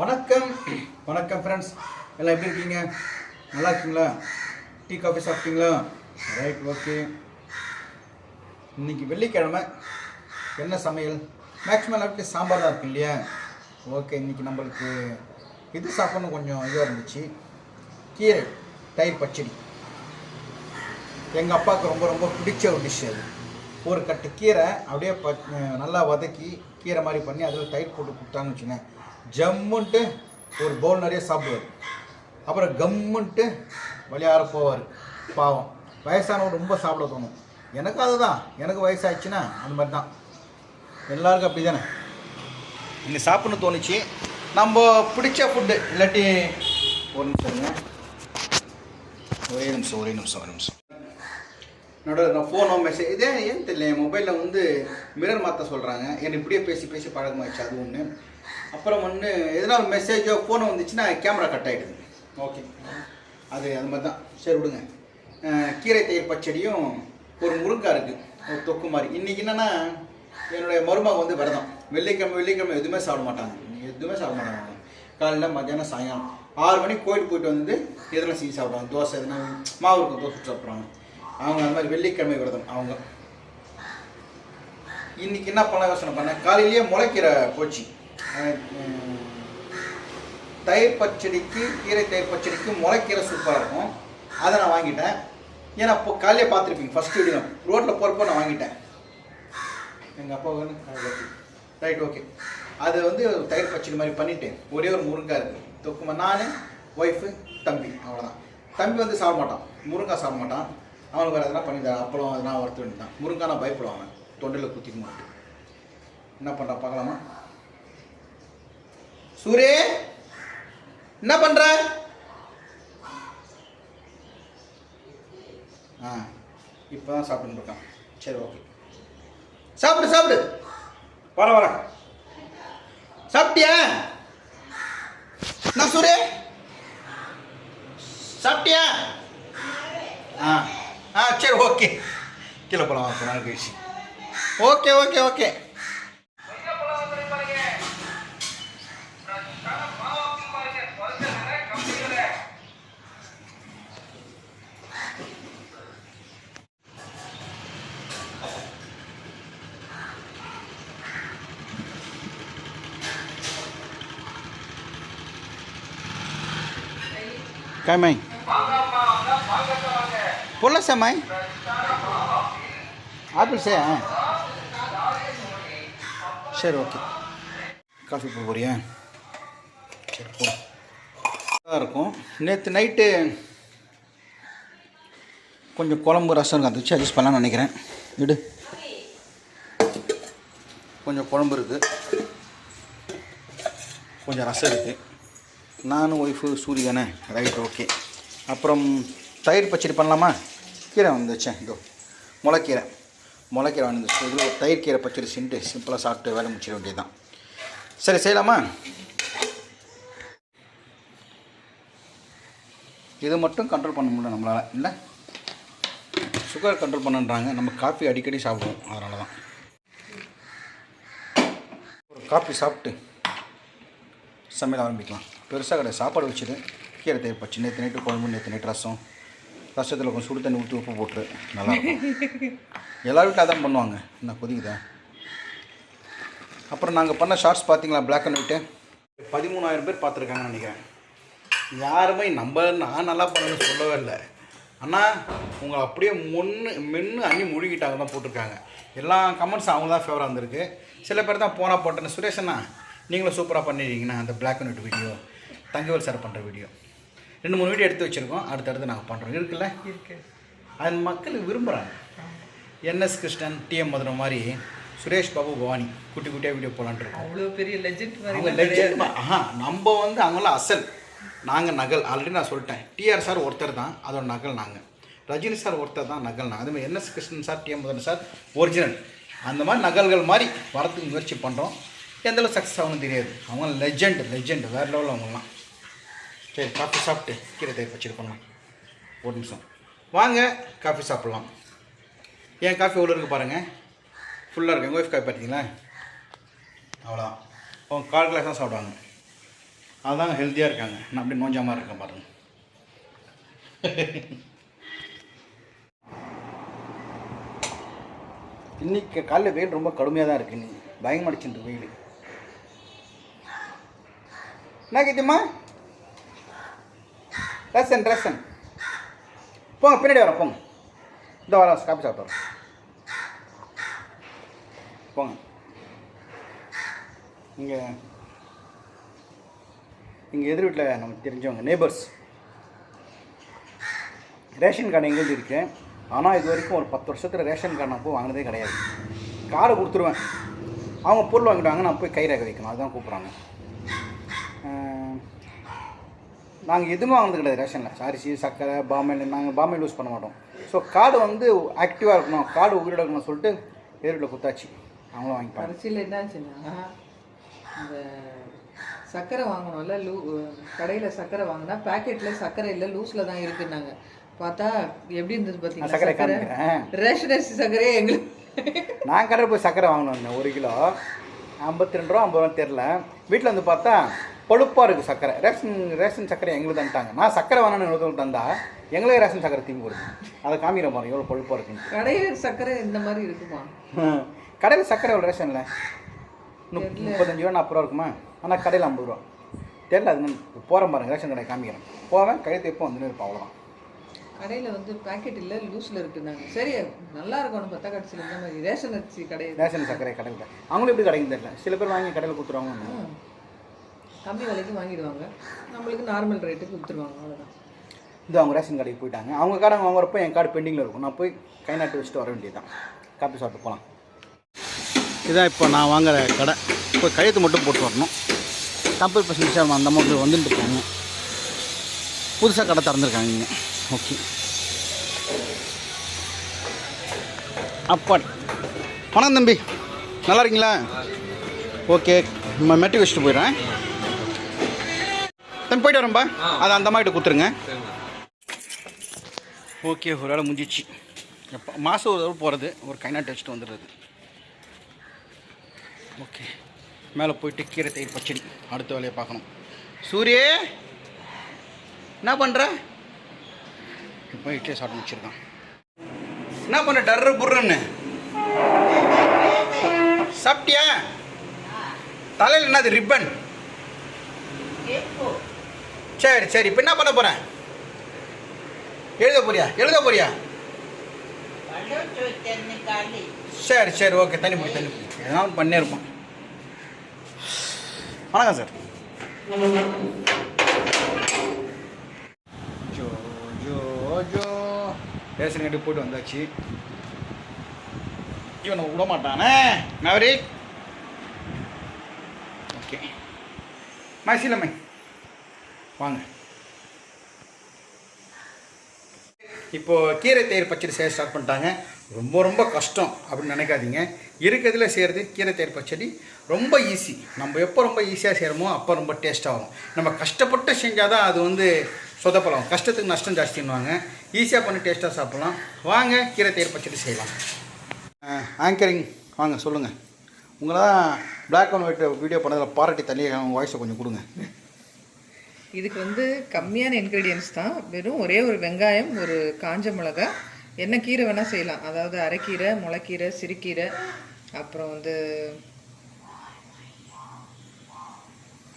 வணக்கம். வணக்கம் ஃப்ரெண்ட்ஸ் எல்லாம் எப்படி இருக்கீங்க? நல்லா இருக்கீங்களா? டீ காஃபி சாப்பிட்டீங்களா? ரைட் ஓகே இன்னைக்கு வெள்ளிக்கிழமை. என்ன சமையல்? மேக்ஸிமம் எல்லாருக்கும் சாம்பார் தான் இருக்கு இல்லையா? ஓகே இன்னைக்கு நம்மளுக்கு இது சாப்பிடணும் கொஞ்சம் இதாக இருந்துச்சு. கீரை தயிர் பச்சடி. எங்கள் அப்பாவுக்கு ரொம்ப ரொம்ப பிடிச்ச ஒரு டிஷ் அது. ஒரு கட்டு கீரை அப்படியே ப நல்லா வதக்கி கீரை மாதிரி பண்ணி அதில் தயிர் போட்டு கொடுத்தாங்கன்னு வச்சுங்க ஜம்முன்ட்டு ஒரு பவுல் நிறைய சாப்பிடுவார். அப்புறம் கம்முன்ட்டு விளையாட போவார். பாவம். வயசானவர் ரொம்ப சாப்பிட தோணும். எனக்கு அதுதான். எனக்கு வயசாகிடுச்சுன்னா அந்த மாதிரி தான். எல்லாருக்கும் அப்படி தானே இங்கே சாப்பிட்ணும் தோணுச்சு. நம்ம பிடிச்ச ஃபுட்டு இல்லாட்டி ஒரு நிமிஷம் ஒரே நிமிஷம் ஒரே நிமிஷம் ஒரு நிமிஷம். என்னோட நான் ஃபோனோ மெசேஜ் இதே ஏன் தெரியல? என் மொபைலில் வந்து மிரர் மாற்ற சொல்கிறாங்க என்னை இப்படியே பேசி பேசி பழக்கமாயிடுச்சு. அது ஒன்று அப்புறம் ஒன்று எதனா ஒரு மெசேஜோ ஃபோனோ வந்துச்சுன்னா கேமரா கட் ஆகிடுது ஓகே அது அது மாதிரி தான் சரி விடுங்க. கீரை தயிர் பச்சடியும் ஒரு முருங்காய் இருக்குது ஒரு தொக்கு மாதிரி. இன்றைக்கி என்னென்னா என்னுடைய மருமக வந்து விரதம். வெள்ளிக்கிழமை வெள்ளிக்கிழமை எதுவுமே சாப்பிட மாட்டாங்க. எதுவுமே சாப்பிட மாட்டாங்க. காலையில் மத்தியானம் சாயங்காலம். ஆறு மணிக்கு கோயிலுக்கு போயிட்டு வந்து எதனா செஞ்சு சாப்பிடுவாங்க. தோசை எதுனா மாவு இருக்கும் தோசை சாப்பிட்றாங்க அவங்க அந்த மாதிரி வெள்ளிக்கிழமை விரதம் அவங்க. இன்னைக்கு என்ன பண்ண யோசனை பண்ணேன்? காலையிலேயே முளைக்கீரை போச்சு. தயிர் பச்சடிக்கு கீரை தயிர் பச்சடிக்கு முளைக்கீரை சூப்பராக இருக்கும். அதை நான் வாங்கிட்டேன். ஏன்னா இப்போ காலையிலே பார்த்துருப்பீங்க ஃபஸ்ட் வீடியோ ரோட்டில் போகிறப்போ நான் வாங்கிட்டேன். எங்கள் அப்பா வந்து ரைட் ஓகே அது வந்து தயிர் பச்சடி மாதிரி பண்ணிட்டேன். ஒரே ஒரு முருங்காய் இருக்குது தொக்குமா நான் ஒய்ஃபு தம்பி அவ்வளோதான் தம்பி வந்து சாப்பிட மாட்டான். முருங்காய் சாப்பிட மாட்டான். அவனுக்கு வேறு எதனா பண்ணி அப்பளம் எதனா வறுத்து வேண்டியதான் முருங்காய் நான் பயப்படுவான் தொண்டையில் குத்திக்க மாட்டேன். என்ன பண்ணுறான் பார்க்கலாமா? சூரே என்ன பண்ணுற ஆ இப்போ தான் சாப்பிட்டுன்னு இருக்கான். சரி ஓகே சாப்பிடு சாப்பிடு. வர வர. சாப்பிட்டியா? நான் சூரே? சாப்பிட்டியா? ஆ ஆ சரி ஓகே கீழே போகலாம் நாள் கழிச்சு ஓகே ஓகே ஓகே கமை புள்ள சமை ஆப்பிள் சே சரி ஓகே. காஃபி போட போறியா? சரி போ இருக்கும். நேற்று நைட்டு கொஞ்சம் குழம்பு ரசம் கந்துச்சு அட்ஜஸ்ட் பண்ணலாம்னு நினைக்கிறேன். விடு. கொஞ்சம் குழம்பு இருக்குது கொஞ்சம் ரசம் இருக்குது நானும் ஒய்ஃபு சூரியனே. ரைட் ஓகே அப்புறம் தயிர் பச்சடி பண்ணலாமா? கீரை வந்துச்சேன் இதோ முளைக்கீரை. முளைக்கீரை வந்துச்சு இதில் தயிர் கீரை பச்சடி செஞ்சு சிம்பிளாக சாப்பிட்டு வேலை முடிச்சிட வேண்டியதுதான். சரி செய்யலாமா? இது மட்டும் கண்ட்ரோல் பண்ண முடியல நம்மளால். இல்லை? சுகர் கண்ட்ரோல் பண்ணுன்றாங்க. நம்ம காஃபி அடிக்கடி சாப்பிடுவோம். அதனால தான் ஒரு காஃபி சாப்பிட்டு சமையல் ஆரம்பிக்கலாம். பெருசாக கிடையாது சாப்பாடு வச்சுட்டு கீரை தேவைப்பா சின்ன நேற்று நைட்டு குழம்பு நேற்று நைட்டு ரசம். ரசத்தில் கொஞ்சம் சுடு தண்ணி ஊற்றி உப்பு போட்டுரு. நல்லா எல்லா வீட்டில் அதான் பண்ணுவாங்க. என்ன கொதிக்குதா? அப்புறம் நாங்கள் பண்ண ஷார்ட்ஸ் பார்த்தீங்களா பிளாக் அண்ட் ஒயிட்டு பதிமூணாயிரம் பேர் பார்த்துருக்காங்கன்னு நினைக்கிறேன். யாருமே நம்ம நான் நல்லா பண்ணணும்னு சொல்லவே இல்லை. ஆனால் உங்களை அப்படியே முன்னு மென்று அண்ணி முழுகிட்டாங்க தான் போட்டிருக்காங்க. எல்லா கமெண்ட்ஸும் அவங்க தான் ஃபேவராக இருந்திருக்கு. சில பேர் தான் போனால் போட்டேன்னு. சுரேஷ் அண்ணா நீங்களும் சூப்பராக பண்ணிடுறீங்கண்ணா அந்த black and white video Thangavel sir பண்ணுற வீடியோ. ரெண்டு மூணு வீடியோ எடுத்து வச்சுருக்கோம். அடுத்தடுத்து நாங்கள் பண்ணுறோம் இருக்குல்ல? இருக்கு. அது மக்கள் விரும்புகிறாங்க என்எஸ் கிருஷ்ணன் டிஎம் மதுரை மாதிரி சுரேஷ் பாபு பவானி குட்டி குட்டியாக வீடியோ இருக்கோம். அவ்வளோ பெரிய லெஜெண்ட் அவங்க லெஜெண்ட் ஆஹா நம்ம வந்து அவங்களாம் அசல். நாங்கள் நகல். ஆல்ரெடி நான் சொல்லிட்டேன். டிஆர் சார் ஒருத்தர் தான். அதோட நகல் நாங்கள் ரஜினி சார் ஒருத்தர் தான் நகல் நான் அதேமாதிரி N S Krishnan sir T M Madurai sir original அந்த மாதிரி நகல்கள் மாதிரி வரத்துக்கு முயற்சி பண்ணுறோம் எந்தளவு சக்ஸஸ் ஆகணும் தெரியாது. அவங்க லெஜெண்ட் லெஜெண்ட் வேறு லெவலில் அவங்களாம் சரி காஃபி சாப்பிட்டு கீரை தயிர் பச்சடி பண்ணலாம் ஒரு நிமிஷம். வாங்க காஃபி சாப்பிட்லாம். ஏன் காஃபி எவ்வளோ இருக்குது பாருங்கள் ஃபுல்லாக இருக்குது எங்கள் ஒய்ஃப் காஃபி பார்த்தீங்களா அவ்வளோதான் அவங்க கால் கிளாஸ் தான் சாப்பிடுவாங்க. அதுதான் ஹெல்த்தியாக இருக்காங்க. நான் அப்படி நோஞ்சா மாதிரி இருக்கேன் பாருங்கள் இன்னைக்கு காலைல வெயில் ரொம்ப கடுமையாக தான் இருக்குது இன்னைக்கு பயங்கர அடிச்சுட்டு வெயில். என்ன கேட்டுமா ரசன் ரசன் போங்க பின்னாடி வரேன் போங்க. இந்த வர காப்பி சாப்பிட்டு வரோம் போங்க. இங்கே இங்கே எதிர் வீட்டில் நமக்கு தெரிஞ்சவங்க நேபர்ஸ் ரேஷன் கார்டு எங்கேருந்து இருக்குது ஆனால் இது வரைக்கும் ஒரு பத்து வருஷத்தில் ரேஷன் கார்டு நான் போய் வாங்கினதே கிடையாது. கார்டு கொடுத்துருவேன். அவங்க பொருள் வாங்கிட்டாங்க நான் போய் கை ரேகை வைக்கணும். அதுதான் கூப்பிட்றாங்க. நாங்கள் எதுவுமே வாங்கினது கிடையாது ரேஷனில். அரிசி சர்க்கரை பாமைல் நாங்கள் பாமைல் யூஸ் பண்ண மாட்டோம். ஸோ கார்டு வந்து ஆக்டிவாக இருக்கணும். கார்டு உயிரோட இருக்கணும்னு சொல்லிட்டு எதிர்வில் குத்தாச்சு. அவங்களும் வாங்கிப்பாங்க கடைசியில் என்னாச்சுன்னா இந்த சர்க்கரை வாங்கணும்ல லூ கடையில் சர்க்கரை வாங்கினா பேக்கெட்டில் சர்க்கரை இல்லை லூஸில் தான் இருக்குன்னாங்க. பார்த்தா எப்படி இருந்தது நான் பார்த்தீங்களா சர்க்கரை ரேஷன் அரிசி சர்க்கரையே எங்களுக்கு. நான் கடையில் போய் சர்க்கரை வாங்கினு வந்தேன் ஒரு கிலோ ஐம்பத்தி ரெண்டு ரூபா ஐம்பது ரூபா தெரில வீட்டில் வந்து பார்த்தா பழுப்பாக இருக்குது சர்க்கரை ரேஷன் ரேஷன் சர்க்கரை எங்களுக்கு தந்துட்டாங்க. நான் சர்க்கரை வேணும்னு ஒருத்தவங்க தந்தா எங்களே ரேஷன் சர்க்கரை தீம்பி கொடுது அதை காமிக்கிறேன் பாருங்க எவ்வளோ பழுப்பாக இருக்குன்னு. கடையில் சர்க்கரை இந்த மாதிரி இருக்குமா? கடையில் சர்க்கரை எவ்வளோ ரேஷனில் முப் முப்பத்தஞ்சு ரூபா நாற்பது ரூபா இருக்குமா? ஆனால் கடையில் ஐம்பது ரூபா. தெரியல அது போகிறேன் பாருங்க ரேஷன் கடை காமிக்கிறேன். போவேன் கழுத்து எப்போ வந்துன்னு இருப்போம் அவ்வளோதான் கடையில் வந்து பேக்கெட் இல்லை லூஸில் இருக்குன்னாங்க சரி நல்லா இருக்கும்னு பார்த்தா கடைசியில் இந்த மாதிரி. ரேஷன் அரிசி கடை ரேஷன் சர்க்கரை கடையில். அவங்களும் எப்படி கிடைக்கும் தெரியல? சில பேர் வாங்கி கடையில் கொடுத்துருவாங்க. கம்மி விலைக்கு வாங்கிடுவாங்க. நம்மளுக்கு நார்மல் ரேட்டுக்கு கொடுத்துருவாங்க அவ்வளோதான் இது அவங்க ரேஷன் கடைக்கு போயிட்டாங்க. அவங்க கார்டு வாங்குறப்போ என் கார்டு பெண்டிங்கில் இருக்கும். நான் போய் கை நாட்டு வச்சுட்டு வர வேண்டியதுதான். காப்பி சாப்பிட்டு போகலாம் இதான் இப்போ நான் வாங்குற கடை. இப்போ கழுத்து மட்டும் போட்டு வரணும். கம்பெனி பர்சன்ட் சார் அந்த அமௌண்ட் வந்துட்டு இருக்காங்க. புதுசாக கடை திறந்துருக்காங்க இங்கே. ஓகே. அப்பாடி. வணக்கம் தம்பி. நல்லா இருக்கீங்களா? ஓகே. மெட்ரிக் வச்சுட்டு போயிடுறேன். தம்பி போயிட்டு வரேன்பா அதை அந்த மாதிரி கொடுத்துருங்க. ஓகே ஒரு வேலை முடிஞ்சிச்சு எப்போ மாதம் ஒரு தடவை போகிறது ஒரு கைநாட்டு வச்சுட்டு வந்துடுறது. ஓகே. மேலே போயிட்டு கீரை தயிர் பச்சடி அடுத்த வேலையை பார்க்கணும். சூரியே என்ன பண்ணுற இப்போ இட்லி சாப்பிட்டு முடிச்சிருக்கான். என்ன பண்ண டர்ரு புர்ருன்னு? சாப்பிட்டியா? தலையில் என்னது ரிப்பன் சரி சரி. இப்போ என்ன பண்ண போகிறேன் எழுத போறியா? எழுத போறியா? சரி சரி. ஓகே தண்ணி பிடி தண்ணி பிடி. ஏதாவது பண்ணே இருப்போம். வணக்கம் சார் ஜோ ஜோ ஜோ. ரேஷன் கட்டி போட்டு வந்தாச்சு. இவனை விட மாட்டானே. மேவரிக் ஓகே மைசிலம்மை வாங்க. இப்போது கீரை தயிர் பச்சடி செய்ய ஸ்டார்ட் பண்ணிட்டாங்க. ரொம்ப ரொம்ப கஷ்டம் அப்படின்னு நினைக்காதீங்க. இருக்கிறதுல செய்கிறது கீரை தயிர் பச்சடி. ரொம்ப ஈஸி நம்ம எப்போ ரொம்ப ஈஸியாக செய்கிறோமோ அப்போ ரொம்ப டேஸ்ட்டாகும் நம்ம கஷ்டப்பட்டு செஞ்சால் தான் அது வந்து சொதப்பலாம். கஷ்டத்துக்கு நஷ்டம் ஜாஸ்தின்னுவாங்க. ஈஸியாக பண்ணி டேஸ்ட்டாக சாப்பிட்லாம். வாங்க கீரை தயிர் பச்சடி செய்யலாம். ஆங்கரிங் வாங்க சொல்லுங்கள் உங்களை தான் பிளாக் அண்ட் ஒயிட் வீடியோ பண்ணதில் பாராட்டி தனியாக உங்கள் வாய்ஸை கொஞ்சம் கொடுங்க. இதுக்கு வந்து கம்மியான இன்க்ரீடியன்ஸ் தான். வெறும் ஒரே ஒரு வெங்காயம் ஒரு காஞ்ச மிளகா. என்ன கீரை வேணால் செய்யலாம். அதாவது அரைக்கீரை முளைக்கீரை சிறுக்கீரை அப்புறம் வந்து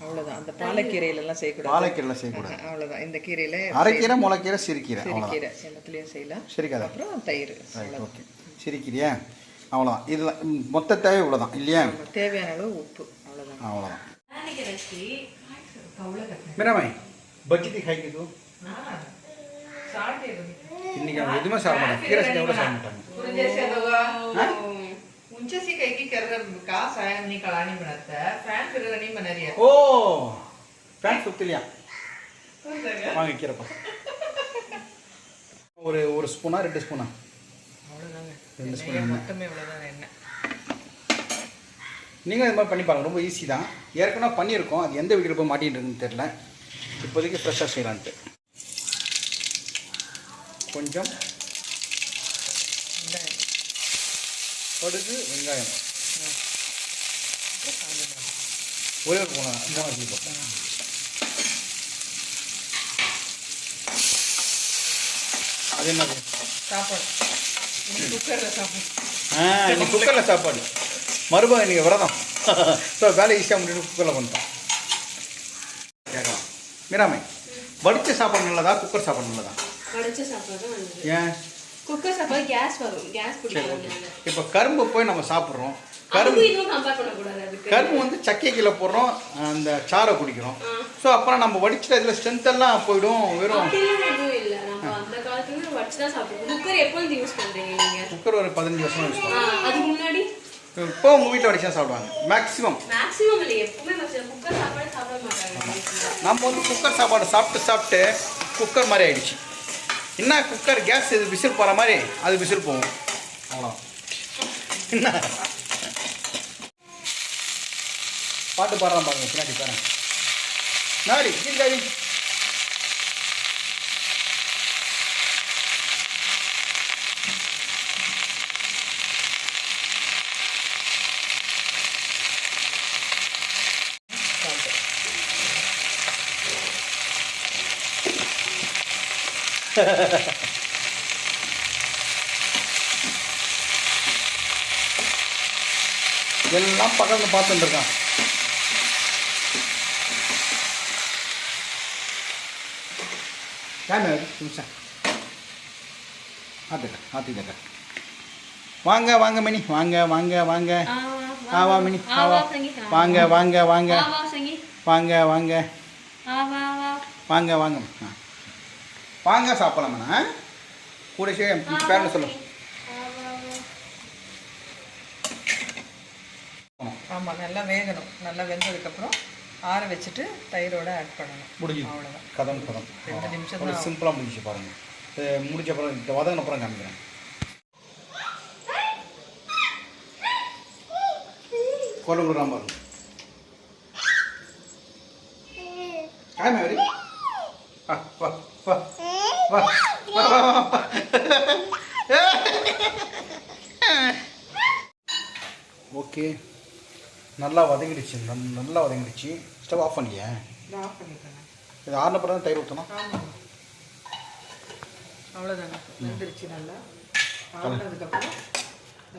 அவ்வளோதான் அந்த பாலக்கீரையிலலாம் செய்யக்கூடாது. பாலக்கீரையில் செய்யக்கூடாது. அவ்வளோதான் இந்த கீரையில அரைக்கீரை முளைக்கீரை சிறுக்கீரை சிறுக்கீரை எல்லாத்துலேயும் செய்யலாம். சிரிக்காதா அப்புறம் தயிர். ஓகே. சிரிக்கிறியா அவ்வளோதான் இதில் மொத்த தேவை இவ்வளோதான் இல்லையா? தேவையான அளவு உப்பு. அவ்வளோதான் அவ்வளோதான் மேடமே பஜ்ஜி ஹைக்கு தூ. இன்னைக்கு அவங்க எதுவுமே சாப்பிட மாட்டாங்க கீரை செஞ்சா கூட சாப்பிட மாட்டாங்க ಮುಂಚೆ ಸಿ ಕೈಗೆ ಕೆರಗ ಕಾಸ ನೀ ಕಳಾಣಿ ಬಿಡತ್ತೆ ಫ್ಯಾನ್ ತಿರುಗ ನೀ ಮನೆರಿಯ ಓ ஒரு ஒரு ஸ்பூனா ரெண்டு ஸ்பூனா? அவ்வளோதாங்க ரெண்டு ஸ்பூன் மொத்தமே இவ்வளோதான் எண்ணெய். நீங்களும் இது மாதிரி பண்ணி பாருங்கள் ரொம்ப ஈஸி தான். ஏற்கனவே பண்ணியிருக்கோம். அது எந்த வீட்டில் போய் மாட்டிகிட்டு இருக்குன்னு தெரில இப்போதைக்கு ஃப்ரெஷ்ஷாக செய்யலான்ட்டு. கொஞ்சம் கடுகு வெங்காயம். ஒரே ஒரு போனோம் அதே மாதிரி சாப்பாடு. குக்கரில் சாப்பாடு. ஆ இன்னைக்கு குக்கரில் சாப்பாடு. மறுபடியும் நீங்கள் விரதம். ஸோ வேலை ஈஸியாக முடிட்டு குக்கரில் பண்ணிட்டோம். கேட்கலாம். மீராமை வடித்த சாப்பாடு நல்லதா குக்கர் சாப்பாடு நல்லதா? வடிச்ச சாப்பாடு ஏன்? குக்கர் சாப்பாடு கேஸ் வரும். கேஸ் பிடிக்காது இப்போ கரும்பு போய் நம்ம சாப்பிட்றோம். கரும்பு கரும்பு வந்து சக்கையை கீழே போடுறோம் அந்த சாரை குடிக்கிறோம். ஸோ அப்புறம் நம்ம வடிச்சிட்டு அதில் ஸ்ட்ரென்த் எல்லாம் போயிடும் வெறும் குக்கர் ஒரு பதினஞ்சு வருஷம் யூஸ் ஆ, அதுக்கு முன்னாடி? இப்போ உங்கள் வீட்டில் வடிச்சா சாப்பிடுவாங்க. மேக்ஸிமம் மேக்ஸிமம் இல்லை எப்பவுமே வச்சு குக்கர் சாப்பாடு சாப்பிட மாட்டாங்க. வீட்டுல. நம்ம வந்து குக்கர் சாப்பாடு சாப்பிட்டு சாப்பிட்டு குக்கர் மாதிரி ஆயிடுச்சு. என்ன குக்கர் கேஸ் இது விசில் போகிற மாதிரி அது விசில் போகும். அவ்வளோ என்ன? பாட்டு பாடுறான் பாருங்க பின்னாடி பாருங்க. நாடி எல்லாம் பக்கத்தில் பார்த்துட்டு இருக்கான். கேமரா நிமிஷம். ஆத்துக்க ஆத்திக்க வாங்க வாங்க மணி வாங்க வாங்க வாங்க. ஆ, ஆ வா மினி. ஆ, ஆ வா, வா. சங்கி. ஆ, வாங்க வாங்க. வாங்க. வாங்க. வாங்க. வாங்க வாங்க. ஆ. வாங்க சாப்பிடலாமண்ணா கூட ஆ, பேரன்னு வா, சொல்லு. ஆ. ஆமாம் நல்லா வேகணும். நல்லா வெந்ததுக்கப்புறம் ஆற வச்சுட்டு தயிரோட ஆட் பண்ணணும். முடிஞ்சு அவ்வளோதான் கதம் கதம் ரெண்டு நிமிஷம் சிம்பிளாக முடிஞ்சு பாருங்க. இது முடிஞ்ச அப்புறம் இந்த வதங்கின அப்புறம் காமிக்கிறேன். குரல் விடுறான் பாருங்க. காமி வரி. வா வா வா. வா வா வா வா ஓகே. நல்லா வதங்கிடுச்சு. நல்- நல்லா வதங்கிடுச்சு. ஸ்டவ் ஆஃப் பண்ணியா. இதை ஆஃப் பண்ணிக்கோங்க இது ஆறுன அப்புறம் தான் தயிர் ஊற்றணும் அவ்வளோதாங்க வெந்துருச்சு நல்லா. ஆறுனதுக்கப்புறம்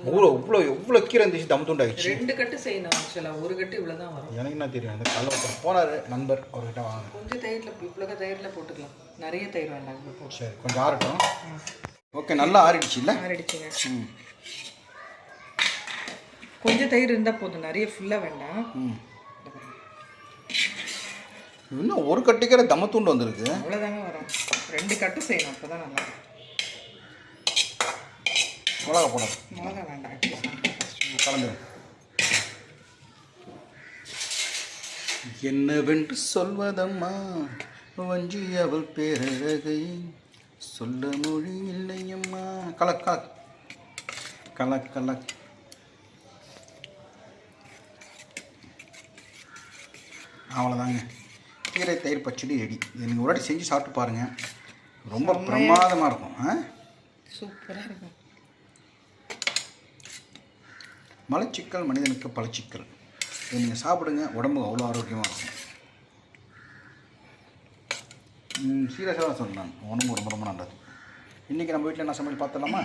இவ்வளோ இவ்வளோ எவ்வளோ கீரை இருந்துச்சு தம் துண்டாயிடுச்சு. ரெண்டு கட்டு செய்யணும் ஆக்சுவலாக ஒரு கட்டு இவ்வளோ தான் வரும். எனக்கு என்ன தெரியும் அந்த கல்ல ஒருத்தர் போனார் நண்பர் அவர்கிட்ட வாங்க. கொஞ்சம் தயிரில் இவ்வளோ தயிரில் போட்டுக்கலாம். நிறைய தயிர் வேண்டாம் சரி கொஞ்சம் ஆறட்டும். ஓகே நல்லா ஆறிடுச்சு இல்லை ஆறிடுச்சுங்க கொஞ்சம் தயிர் இருந்தால் போதும் நிறைய ஃபுல்லாக வேண்டாம். இன்னும் ஒரு கட்டிக்கிற தம்ம துண்டு வந்திருக்கு. அவ்வளோதாங்க வரும். ரெண்டு கட்டு செய்யணும் அப்போ தான் நல்லா. மிளகா போடாது மிளகா வேண்டாம் actually. கலந்துரும் என்னவென்று சொல்வதம்மா? வஞ்சி அவள் பேரழகை சொல்ல மொழி இல்லையம்மா. கலக் கலக். கலக் கலக். அவ்வளோதாங்க கீரை தயிர் பச்சடி ரெடி. இது நீங்கள் ஒரு வாட்டி செஞ்சு சாப்பிட்டு பாருங்கள் ரொம்ப பிரமாதமாக இருக்கும் ஆ? சூப்பராக இருக்கும். மலச்சிக்கல் மனிதனுக்கு பலச்சிக்கல் இதை நீங்கள் சாப்பிடுங்க உடம்பு அவ்வளோ ஆரோக்கியமாக இருக்கும். சீரியஸாக தான் சொன்னேன். உடம்பு ரொம்ப ரொம்ப நல்லது. இன்றைக்கி நம்ம வீட்டில் என்ன சமையல் பார்த்தலாமா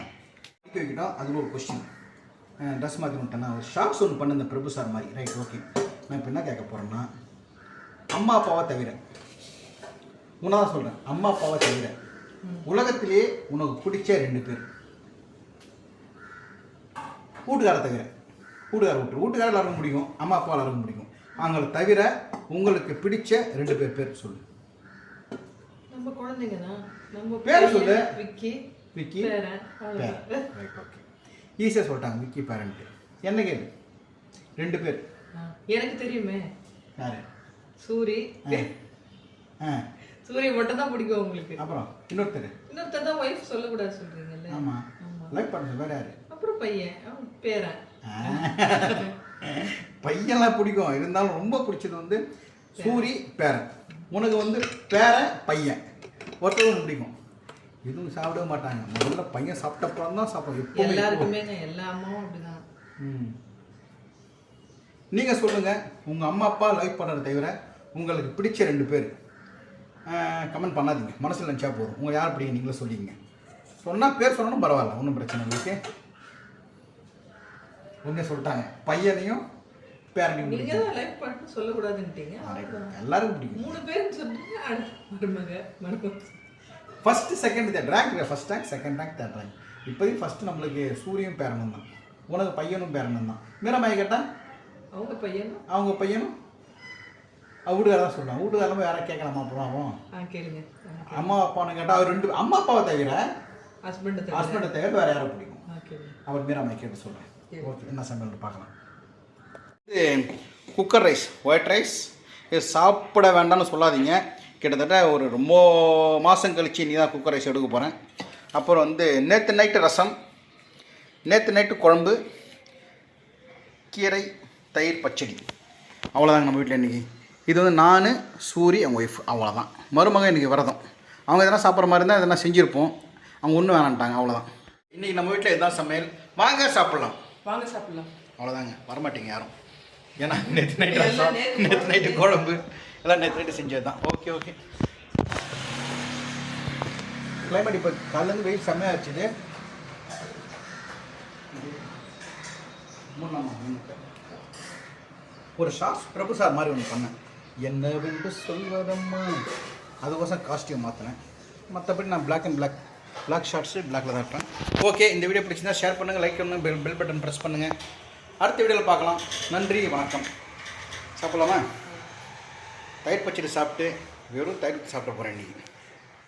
படிக்க வைக்கிட்டோம் ஒரு கொஸ்டின் ட்ரெஸ் மாற்றி விட்டேன்னா ஒரு ஷார்ட்ஸ் ஒன்று பண்ண இந்த பிரபு சார் மாதிரி. ரைட் ஓகே நான் இப்போ என்ன கேட்க போகிறேன்னா அம்மா அப்பாவை தவிர. உன்னதான் சொல்கிறேன் அம்மா அப்பாவை தவிர. உலகத்திலே உனக்கு பிடிச்ச ரெண்டு பேர். கூட்டுக்கார தவிர. வீட்டுக்கார விட்டு. வீட்டுக்கார எல்லாருக்கும் பிடிக்கும்? அம்மா அப்பா எல்லாருக்கும் பிடிக்கும்? அவங்கள தவிர உங்களுக்கு பிடிச்ச ரெண்டு பேர் பேர் சொல்லு. நம்ம குழந்தைங்கண்ணா நம்ம பேர் சொல்லு. விக்கி விக்கி. ரைட் ஓகே ஈஸியாக சொல்லிட்டாங்க விக்கி பேரண்ட்டு என்ன கேளு ரெண்டு பேர். எனக்கு தெரியுமே. யாரு? சூரி. சூரிய மட்டும் தான் பிடிக்கும் உங்களுக்கு. அப்புறம் இன்னொருத்தர். இன்னொருத்தர் தான் ஒய்ஃப் சொல்லக்கூடாது சொல்றீங்கல்ல. ஆமா. லைக் பண்ணுறது வேறு யாரு? அப்புறம் பையன் பேரன். பையன்லாம் பிடிக்கும். இருந்தாலும் ரொம்ப பிடிச்சது வந்து சூரி பேரன். உனக்கு வந்து பேரன் பையன். ஒருத்தர் ஒன்று பிடிக்கும். எதுவும் சாப்பிடவே மாட்டாங்க. முதல்ல பையன் சாப்பிட்ட அப்புறம் தான் சாப்பிடும் எப்பவுமே எல்லாருக்குமேங்க எல்லா அம்மாவும் அப்படிதான். ம். நீங்கள் சொல்லுங்கள் உங்கள் அம்மா அப்பா லைக் பண்ணுறத தவிர உங்களுக்கு பிடிச்ச ரெண்டு பேர். கமெண்ட் பண்ணாதீங்க. மனசில் நினச்சா போதும். உங்கள் யார் பிடிக்கும் நீங்களே சொல்லிங்க சொன்னால் பேர் சொன்னாலும் பரவாயில்ல. ஒன்றும் பிரச்சனை இல்லை. ஓகே? உண்மையை சொல்லிட்டாங்க. பையனையும் பேரனையும் நீங்க தான் லைக் பண்ண சொல்லக்கூடாதுன்ட்டீங்க. எல்லாருக்கும் பிடிக்கும். மூணு பேர் சொன்னீங்க மருமக மருமக. First second third rank first rank second rank third rank இப்போதைக்கு ஃபர்ஸ்ட் நம்மளுக்கு சூரியன் பேரனும் தான். உனக்கு பையனும் பேரனும் தான். மீரமாய் கேட்டால் அவங்க பையன் அவங்க பையனும்? வீட்டுக்கார தான் சொல்லுவான் வீட்டுக்காரமா யாராவது கேட்கலாமா அப்புறம் கேளுங்க. அம்மா அப்பான்னு கேட்டால் அவர் ரெண்டு அம்மா அப்பாவை தவிர ஹஸ்பண்ட் ஹஸ்பண்டை தவிர வேறு யாரை பிடிக்கும்? அவர் மீராமாய் கேட்டு சொல்கிறேன் என்ன சமையல் பார்க்கலாம். இது குக்கர் ரைஸ் ஒயிட் ரைஸ் இது சாப்பிட வேண்டாம்னு சொல்லாதீங்க. கிட்டத்தட்ட ஒரு ரொம்ப மாதம் கழிச்சு நீ தான் குக்கர் ரைஸ் எடுக்க போகிறேன் அப்புறம் வந்து நேற்று நைட்டு ரசம் நேற்று நைட்டு குழம்பு கீரை தயிர் பச்சடி. அவ்வளோதாங்க நம்ம வீட்டில் இன்றைக்கி இது வந்து நான் சூரி அவங்க ஒய்ஃப் அவ்வளோதான் மருமகன் இன்றைக்கி விரதம். அவங்க எதனா சாப்பிட்ற மாதிரி இருந்தால் எதனா செஞ்சுருப்போம். அவங்க ஒன்றும் வேணான்ட்டாங்க அவ்வளோதான் இன்றைக்கி நம்ம வீட்டில் இதுதான் சமையல். வாங்க சாப்பிட்லாம். வாங்க சாப்பிடலாம். அவ்வளோதாங்க வரமாட்டீங்க யாரும். ஏன்னா நேற்று நைட்டு ரசம் நேற்று நைட்டு குழம்பு. எல்லாம் நேற்று நைட்டு செஞ்சது தான் ஓகே ஓகே கிளைமேட் இப்போ காலேருந்து வெயில் செம்மையாக மூணு. ஒரு ஷார்ட்ஸ் பிரபு சார் மாதிரி ஒன்று பண்ணேன். என்னவென்று சொல்வதம்மா? அதுக்கோசம் காஸ்டியூம் மாற்றினேன் மற்றபடி நான் Black and Black black shorts பிளாக்கில் தான் இருப்பேன். ஓகே இந்த வீடியோ பிடிச்சிருந்தா ஷேர் பண்ணுங்கள் லைக் பண்ணுங்கள் பெல் பெல் பட்டன் ப்ரெஸ் பண்ணுங்கள் அடுத்த வீடியோவில் பார்க்கலாம். நன்றி வணக்கம். சாப்பிட்லாமா? தயிர் பச்சடி சாப்பிட்டு வெறும் தயிர் சாப்பிட போகிறேன் இன்றைக்கி